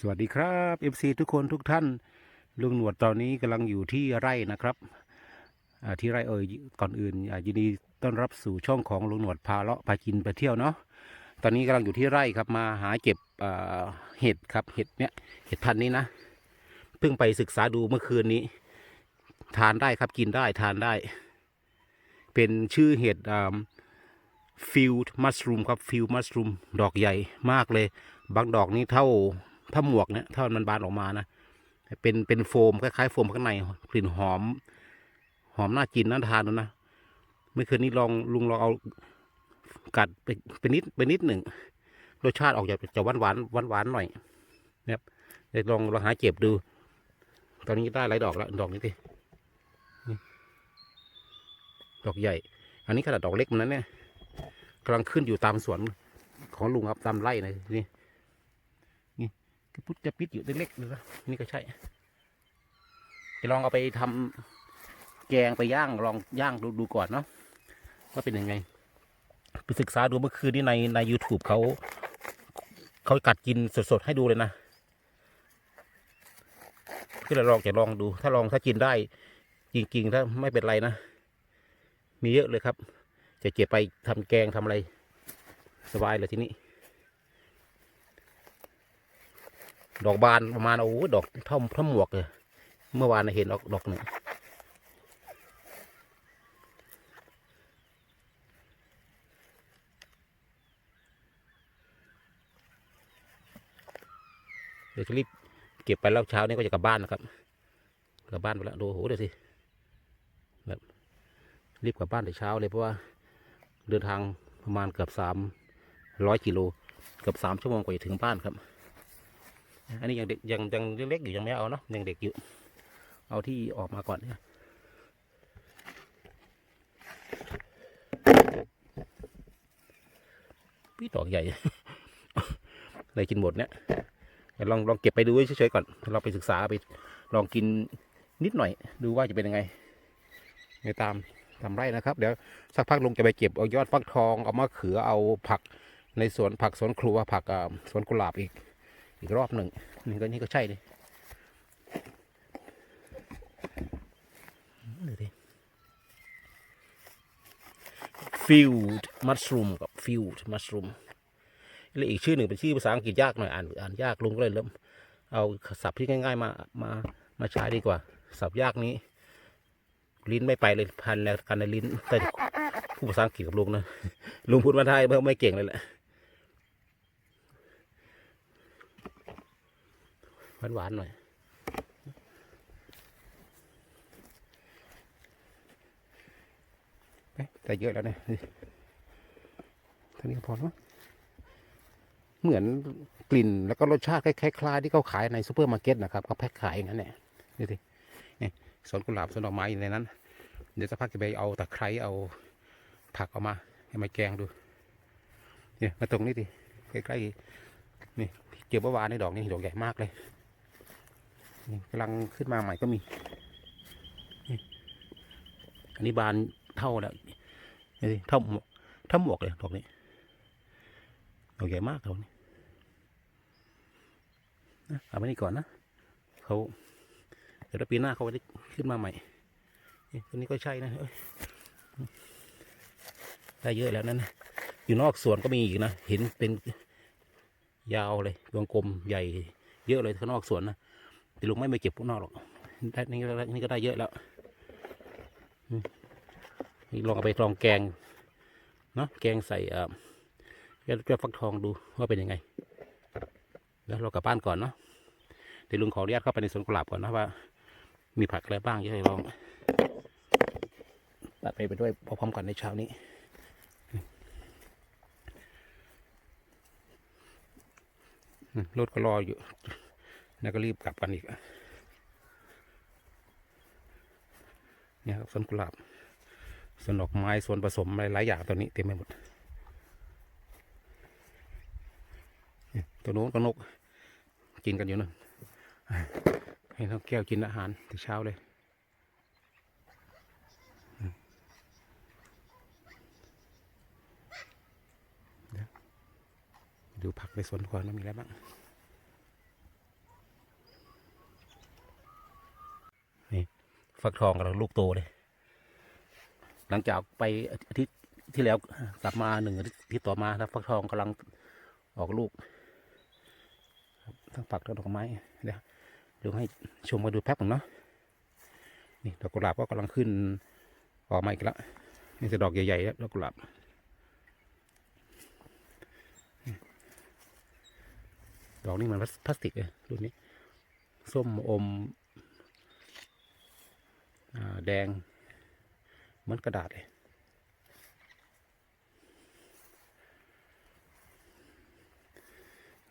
สวัสดีครับ FC ทุกคนทุกท่าน ลุงหนวดตอนนี้กำลังอยู่ที่ไร่นะครับที่ไร่เอ่ยก่อนอื่นยินดีต้อนรับสู่ช่องของลุงหนวดพาเลาะพากินไปเที่ยวเนาะตอนนี้กำลังอยู่ที่ไร่ครับมาหาเก็บเห็ดครับเห็ดเนี้ยเห็ดพันธุ์นี้นะเพิ่งไปศึกษาดูเมื่อคืนนี้ ทานได้ครับกินได้ทานได้ เป็นชื่อเห็ดฟิลมัสรูมครับฟิลมัสรูมดอกใหญ่มากเลย บางดอกนี่เท่า เท่าหมวกเนี่ยเท่ามันบานออกมานะเป็นเป็นโฟมคล้ายๆโฟมข้างในกลิ่นหอม หอมน่ากินน่าทานดูนะ เมื่อคืนนี้ลองลุงลองเอากัดไปไปนิดไปนิดหนึ่งรสชาติออกจะจะหวานหวานหวานหวานหน่อยนะครับเดี๋ยวลองลองหาเก็บดู ตอนนี้ได้หลายดอกแล้วดอกนี้ดิดอกใหญ่ อันนี้ขนาดดอกเล็กมันนั้นเนี่ยกำลังขึ้นอยู่ตามสวนของลุงครับตามไร่นะนี่ กระพุดจะปิดอยู่เล็กๆเลยนะนี่ก็ใช่ จะลองเอาไปทำแกงไปย่างลองย่างดูดูก่อนเนาะว่าเป็นยังไง ไปศึกษาดูเมื่อคืนนี้ในใน u t u b e เขาเขากัดกินสดๆ ให้ดูเลยนะก็เลยลองจะลองดู ถ้าลองถ้ากินได้ จริงๆ ถ้าไม่เป็นไรนะ มีเยอะเลยครับ จะเก็บไปทำแกงทำอะไร สบายเลยทีนี้ ดอกบานประมาณโอ้โหดอกท่าเท่าหมวกเลยเมื่อวานเห็นดอกดอกหนึ่งเดี๋ยวจะรีบเก็บไปแล้วเช้านี้ก็จะกลับบ้านนะครับ กลับบ้านไปแล้วดูโอ้โหเดี๋ยวสิแบบรีบกลับบ้านแต่เช้าเลยเพราะว่าเดินทางประมาณเกือบสามร้อยกิโลเกือบสามชั่วโมงกว่าจะถึงบ้านครับ อันนี้ยังเด็กยังยังเล็กๆอยู่ยังไม่เอาเนาะยังเด็กอยู่ เอาที่ออกมาก่อนเนี่ยพี่ดอกใหญ่เลยกินหมดเนี่ยลองลองเก็บไปดูเฉยๆก่อนเราไปศึกษาไปลองกินนิดหน่อย ดูว่าจะเป็นยังไงในตามตาไร่นะครับ เดี๋ยวสักพักลงจะไปเก็บเอายอดฟักทองเอามะเขือเอาผักในสวนผักสวนครัวผักสวนกุหลาบอีก อีกรอบหนึ่งนี่ก็นี่ก็ใช่เลยดูดิฟิลด์มัชรูมกับฟิลด์มัชรูมและอีกชื่อหนึ่งเป็นชื่อภาษาอังกฤษยากหน่อยอ่านอ่านยากลุงก็เลยเริ่มเอาศัพท์ที่ง่ายๆมามามาใช้ดีกว่า ศัพท์ยากนี้ ลิ้นไม่ไปเลยพันแล้วกันในลิ้นแต่ผู้ภาษาอังกฤษกับลุงนะลุงพูดมาไทยไม่ไม่เก่งเลยแหละ หวานหวานหน่อยไปแต่เยอะแล้วเนี่ยท่านี้พอแล้วมั้งเหมือนกลิ่นแล้วก็รสชาติคล้ายๆที่เขาขายในซูเปอร์มาร์เก็ตนะครับเขาแพ็คขายอย่างนั้นแหละดูสินี่สวนกุหลาบสวนดอกไม้อยู่ในนั้น เดี๋ยวสักพักจะไปเอาตะไคร้เอาผักออกมา ให้มาแกงดูเนี่ยมาตรงนี้ดิใกล้ๆนี่เจอเมื่อวานในดอกนี้ดอกใหญ่มากเลย กำลังขึ้นมาใหม่ก็มี อันนี้บานเท่าแล้วนี่เท่าหมวกเท่าหมวกเลยดอกนี้ดอกใหญ่มากดอกนี้นะเอาไว้นี่ก่อนนะเขาเดี๋ยวปีหน้าเขาจะขึ้นมาใหม่ตัวนี้ก็ใช่นะได้เยอะแล้วนั่นนะอยู่นอกสวนก็มีอีกนะ เห็นเป็นยาวเลยวงกลมใหญ่เยอะเลยข้างนอกสวนนะ แต่ลุงไม่ไปเก็บพวกนอกหรอกได้นี่ก็นี่ก็ได้เยอะแล้วนี่ลองเอาไปลองแกงเนาะแกงใส่เอ่อแก้วฟักทองดูว่าเป็นยังไง แล้วเรากลับบ้านก่อนเนาะเดี๋ยวลุงขออนุญาตเข้าไปในสวนกุหลาบก่อนนะว่า มีผักอะไรบ้างจะได้ลองตัดไปไปด้วยพร้อมๆกันในเช้านี้รถก็รออยู่ แล้วก็รีบกลับกันอีก เนี่ยครับสวนกุหลาบสวนดอกไม้สวนผสมอะไรหลายอย่างตัวนี้เต็มไปหมดตัวโน้นก็นกกินกันอยู่นั่นให้น้องแก้วกินอาหารแต่เช้าเลยดูผักในสวนก่อนว่ามีอะไรบ้าง ฟักทองกำลังลูกโตเลย หลังจากไปอาทิตย์ที่แล้วกลับมาหนึ่งอาทิตย์ต่อมาแล้วฟักทองกำลังออกลูกทั้งฝักทั้งดอกไม้เดี๋ยวเดี๋ยวให้ชมมาดูแป๊บหนึ่งเนาะนี่ดอกกุหลาบก็กำลังขึ้นออกมาอีกแล้วนี่จะดอกใหญ่ๆแล้วดอกกุหลาบดอกนี้มันพลาสติกเลยรุ่นนี้ส้มอม แดงเหมือนกระดาษเลย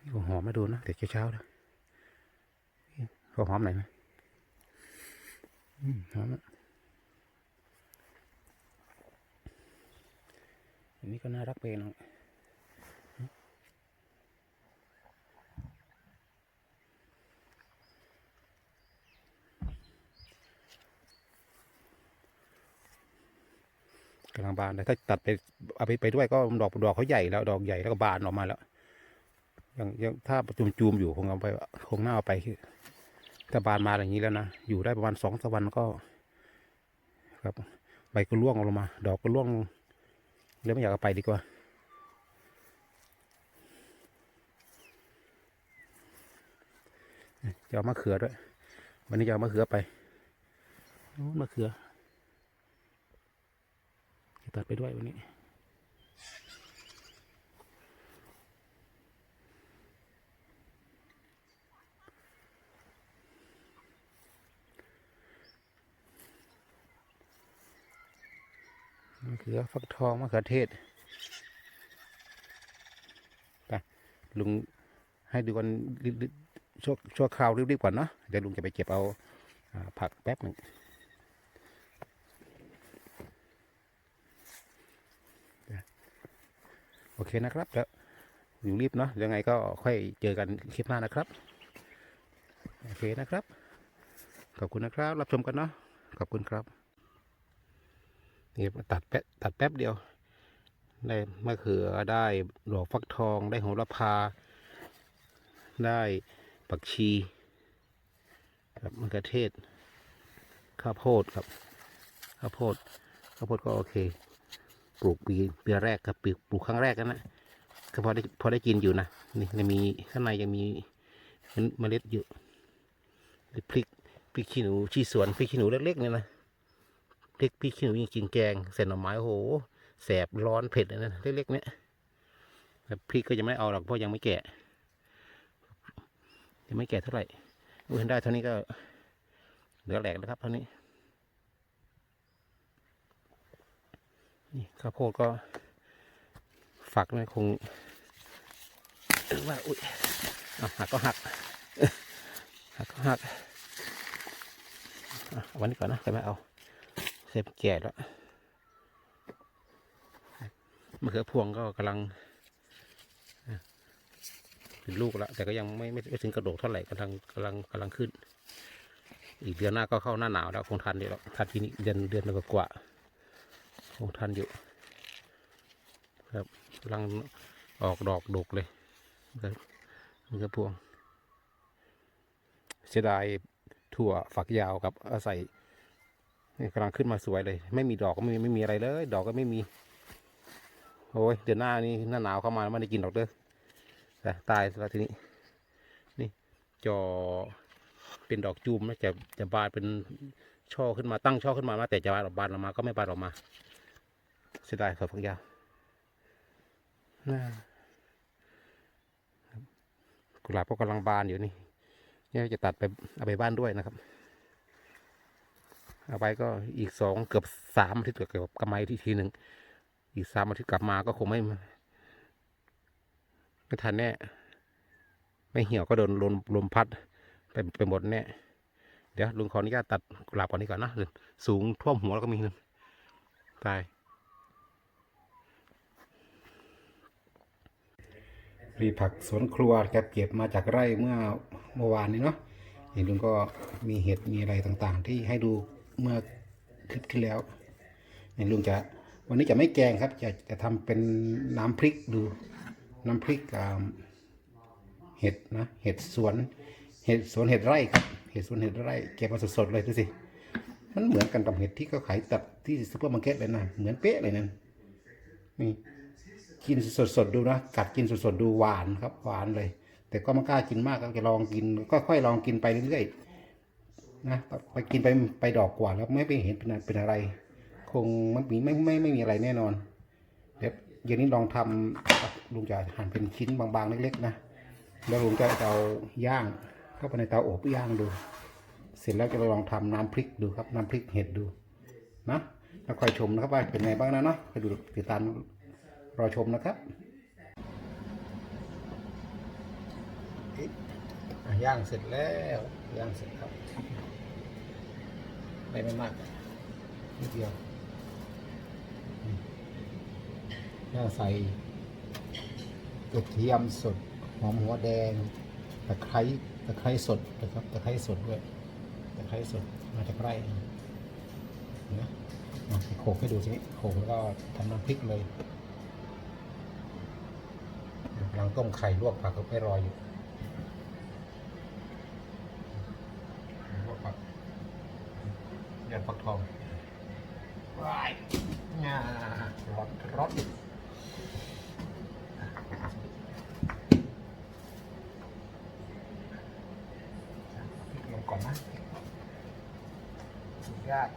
นี่หอมม่ดูนะแต่เช้าๆนะเขาหอมไหนไหมหอมอะอันนี้ก็น่ารักไปหน่อ กำลังบานเลยถ้าตัดไปเอาไปไปด้วยก็ดอกดอกเขาใหญ่แล้วดอกใหญ่แล้วก็บานออกมาแล้วยังยังถ้าจุมจูมอยู่คงเอาไปคงน่าเอาไปถ้าบานมาอย่างนี้แล้วนะอยู่ได้ประมาณสองสวันก็ ครับใบก็ร่วงลงมา ดอกก็ร่วงแล้วไม่อยากเอาไปดีกว่าจะเอามะเขือด้วย วันนี้จะเอามะเขือไปมะเขือ ตัดไปด้วยวันนี้ มะเขือฟักทองมะเขือเทศไปลุงให้ดูกันชั่วชั่วคราวรีบๆก่อนเนาะเดี๋ยวลุงจะไปเก็บเอาผักแป๊บหนึ่งเดี๋ยว โอเคนะครับแล้วลุงรีบเนาะยังไงก็ค่อยเจอกันคลิปหน้านะครับ โอเคนะครับ ขอบคุณนะครับ รับชมกันเนาะขอบคุณครับนี่ตัดแป๊บตัดแป๊บเดียว ได้มะเขือได้ดอกฟักทองได้โหระพา ได้ผักชีครับมะเขือเทศ ข้าวโพดครับ ข้าวโพด ข้าวโพดก็โอเค ปลูกปีปีแรกครับปลูกปลูกครั้งแรกกันนะก็พอได้พอได้กินอยู่นะนี่ยังมีข้างในยังมีเมล็ดอยู่พริกพริกขี้หนูชีสวนพริกขี้หนูเล็กๆเนี่ยนะพริกพริกขี้หนูจริงๆแกงใส่หน่อไม้โอ้โหแสบร้อนเผ็ดเลยนะเล็กๆเนี่ยแต่พริกก็ยังไม่เอาหรอกเพราะยังไม่แก่ยังไม่แก่เท่าไหร่อุ้ยได้เท่านี้ก็เหลือแหลกนะครับเท่านี้ นี่ข้าวโพดก็ฝักนะคงว่าอุ้ยเอาหักก็หักหักก็หักเอาวันนี้ก่อนนะจะไม่เอาเสพแก่แล้วมะเขือพวงก็กำลังอะเป็นลูกแล้วแต่ก็ยังไม่ไม่ถึงกระโดดเท่าไหร่กำลังกำลังกำลังขึ้น อีกเดือนหน้าก็เข้าหน้าหนาวแล้วคงทันอยู่หรอทันทีนี้เดือนเดือนกว่ากว่า คงทันอยู่ ครับกำลังออกดอกดกเลยครับมะพวง เสียดายถั่วฝักยาวกับอาศัยกำลังขึ้นมาสวยเลย ไม่มีดอกก็ไม่มีไม่มีอะไรเลย ดอกก็ไม่มี โอ้ยเดือนหน้านี่หน้าหนาวเข้ามาไม่ได้กินดอกเด้อแต่ตายแล้วทีนี้ นี่จอเป็นดอกจูมนะจะจะบานเป็นช่อขึ้นมาตั้งช่อขึ้นมามาแต่จะบานออกบานออกมาก็ไม่บานออกมา เสียดายเขาฝักยาวน่าครับกุหลาบก็กำลังบานอยู่นี่เนี่ยจะตัดไปเอาไปบ้านด้วยนะครับ เอาไปก็อีกสองเกือบสามอาทิตย์เกือบกลับมาอีกทีหนึ่งอีกสามอาทิตย์กลับมาก็คงไม่ไม่ทันแน่ไม่เหี่ยวก็โดนลมลมพัดไปไปหมดแน่เดี๋ยวลุงขออนุญาตตัดกุหลาบก่อนนี้ก่อนนะสูงท่วมหัวแล้วก็มีหนึ่งตาย รีผักสวนครัวครับเก็บมาจากไร่เมื่อเมื่อวานนี้เนาะเห็นลุงก็มีเห็ดมีอะไรต่างๆ ที่ให้ดูเมื่อคลิปที่แล้วเห็นลุงจะวันนี้จะไม่แกงครับ จะจะทำเป็นน้ำพริกดู น้ำพริกเห็ดนะเห็ดสวนเห็ดสวนเห็ดไร่ครับเห็ดสวนเห็ดไร่เก็บมาสดๆเลยดูสิมันเหมือนกันกับเห็ดที่เขาขายตัดที่ซุปเปอร์มาร์เก็ตเลยนะเหมือนเป๊ะเลยนั่นนี่ กินสดๆดูนะกัดกินสดๆดูหวานครับ หวานเลย แต่ก็ไม่กล้ากินมากก็จะลองกินก็ค่อยลองกินไปเรื่อยๆนะไปกินไปไปดอกกว่าแล้วไม่ไปเห็นเป็นเป็นอะไร คงมันมีไม่ไม่ไม่มีอะไรแน่นอนเดี๋ยวเย็นนี้ลองทำลุงจะหั่นเป็นชิ้นบางๆเล็กๆนะแล้วลุงจะเอาย่างเข้าไปในเตาอบย่างดู เสร็จแล้วจะลองทำน้ำพริกดูครับ น้ำพริกเห็ดดูนะแล้วคอยชมนะครับว่าเป็นไงบ้างนะเนาะไปดูติดตาม รอชมนะครับย่างเสร็จแล้วย่างเสร็จครับไม่ไม่มากนิดเดียวย่าใส่กระเทียมสดหอมหัวแดงตะไคร้ตะไคร้สดนะครับตะไคร้สดด้วยตะไคร้สดมาจากไร่นะโขกให้ดูสิโขกแล้วก็ทำน้ำพริกเลยกำลัง ต้มไข่ลวกผักก็ไม่รออยู่ลวกผักยอดฟักทองว้ายงาร้อนร้อนพริกลงก่อนนะสุดยอด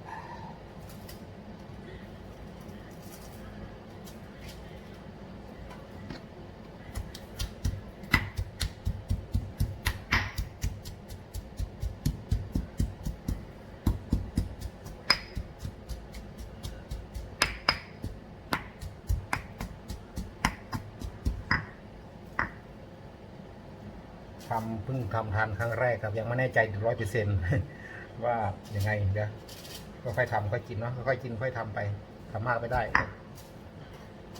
ทำเพิ่งทำทานครั้งแรกครับยังไม่แน่ใจร้อยเปอร์เซ็นว่ายังไงเดี๋ยวก็ค่อยทำค่อยกินเนาะค่อยกินค่อยทำไปทำมากไม่ได้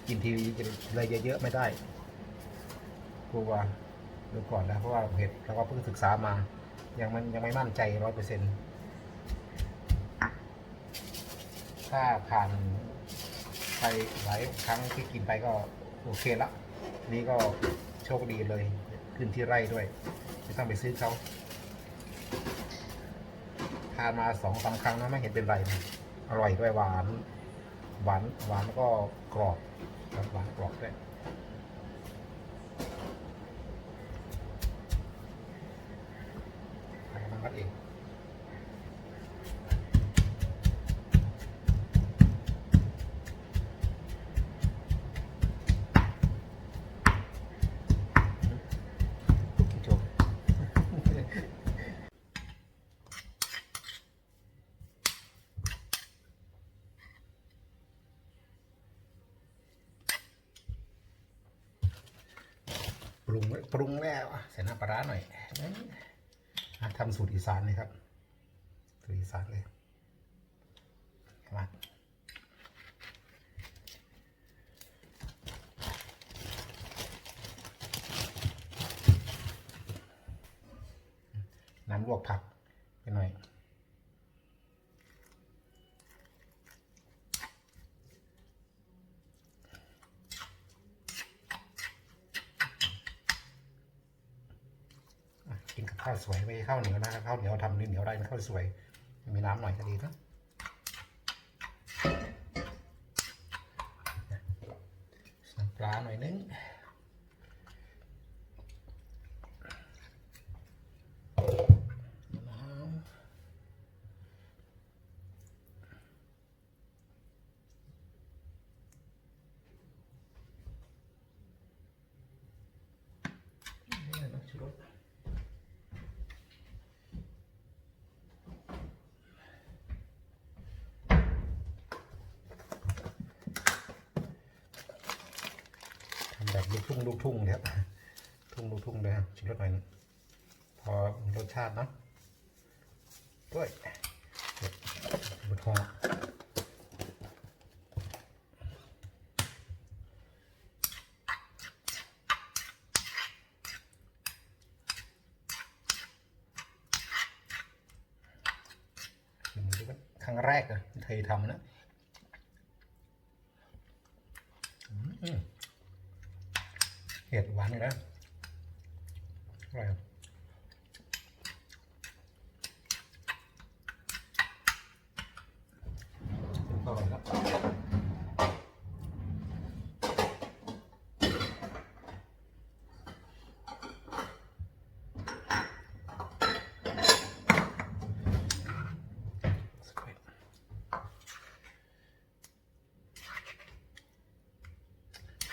กินทีวีเลยเยอะๆไม่ได้กลัวดูก่อนนะเพราะว่าเห็ดเราก็เพิ่งศึกษามา ยังมันยังไม่มั่นใจร้อยเปอร์เซ็นถ้าผ่านไปหลายครั้งที่กินไปก็โอเคละ นี่ก็โชคดีเลย ขึ้นที่ไร่ด้วย ไม่ต้องไปซื้อเขาทานมาสองสามครั้งนะไม่เห็นเป็นไรนะอร่อยด้วยหวาน หวานหวานแล้วก็กรอบครับหวานกรอบด้วยใส่น้ำมันเอง โชว์ ปรุงไว้ปรุงแล้วอะใส่น้ำปลาร้าหน่อยทำสูตรอีสานเลยครับสูตรอีสานเลยมาน้ำลวกผักไปหน่อย อะกินกับ ข้าวสวยไม่ข้าวเหนียวนะข้าวเหนียวทำเหนียวได้นะข้าวสวย มีน้ำหน่อยก็ดีนะปลาหน่อยนึงมะนาวนี่นะชูรส ทำแบบ ลูกทุ่งลูกทุ่งเนี่ยครับทุ่งลูกทุ่งเลยครับชิมรสหน่อยพอรสชาตินะด้วยบดหอชิมดูว่ครั้งแรกอะที่เคยทำนะ เห็ดหวานเลยนะอร่อยครับ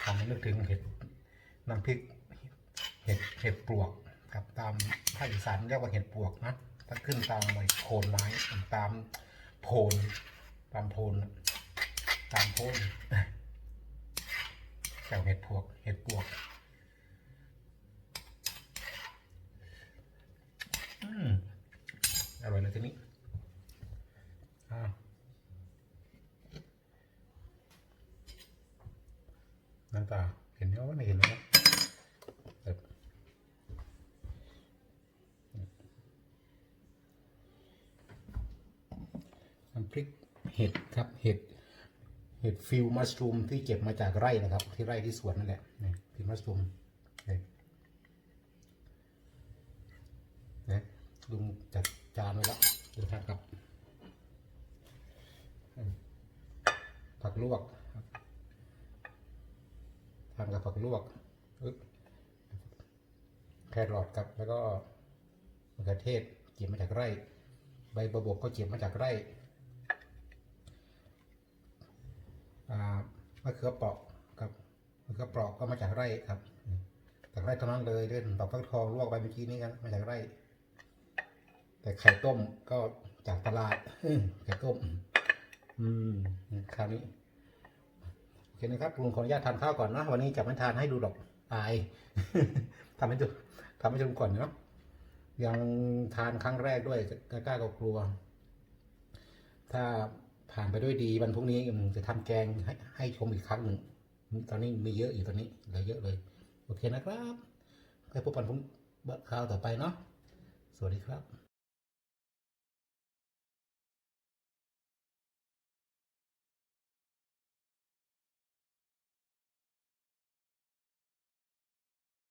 ทำให้นึกถึงเห็ด น้ำพริกเห็ดเห็ดปลวกครับตามภาคอีสานเรียกว่าเห็ดปลวกนะถ้าขึ้นตามไอ้โคนไม้ตามโพนตามโพนตามโพนแก้วเห็ดปลวกเห็ดปลวกอืมอร่อยเลยทีนี้อ้าวน้ำตาเห็นไหมว่าไม่เห็นแล้ว พริกเห็ดครับเห็ดเห็ดฟิลมัสรูมที่เก็บมาจากไร่นะครับ ที่ไร่ที่สวนนั่นแหละนี่ฟิลมัสรูมนี่นะลุงจัดจานไว้แล้วเดี๋ยวทานกับผักลวกทานกับผักลวกแครอทครับแล้วก็มะเขือเทศเก็บมาจากไร่ ใบบัวบกก็เก็บมาจากไร่อ่า มะเขือเปราะครับมะเขือเปราะก็มาจากไร่ครับจากไร่เท่านั้นเลยเรื่องดอกฟักทองลวกไปเมื่อกี้นี้กันมาจากไร่ แต่ไข่ต้มก็จากตลาดไข่ต้ม อืมคราวนี้โอเคนะครับลุงขออนุญาตทานข้าวก่อนนะวันนี้จะไม่ทานให้ดูดอกอายทำให้ดูทำให้ชมก่อนเนาะยังทานครั้งแรกด้วยกล้าก็กลัว ถ้า ผ่านไปด้วยดีวันพรุ่งนี้จะทำแกงให้ให้ชมอีกครั้งหนึ่งตอนนี้มีเยอะอยู่ตอนนี้เหลือเยอะเลย โอเคนะครับไปพบกันพรุ่งคราวต่อไปเนาะสวัสดีครับ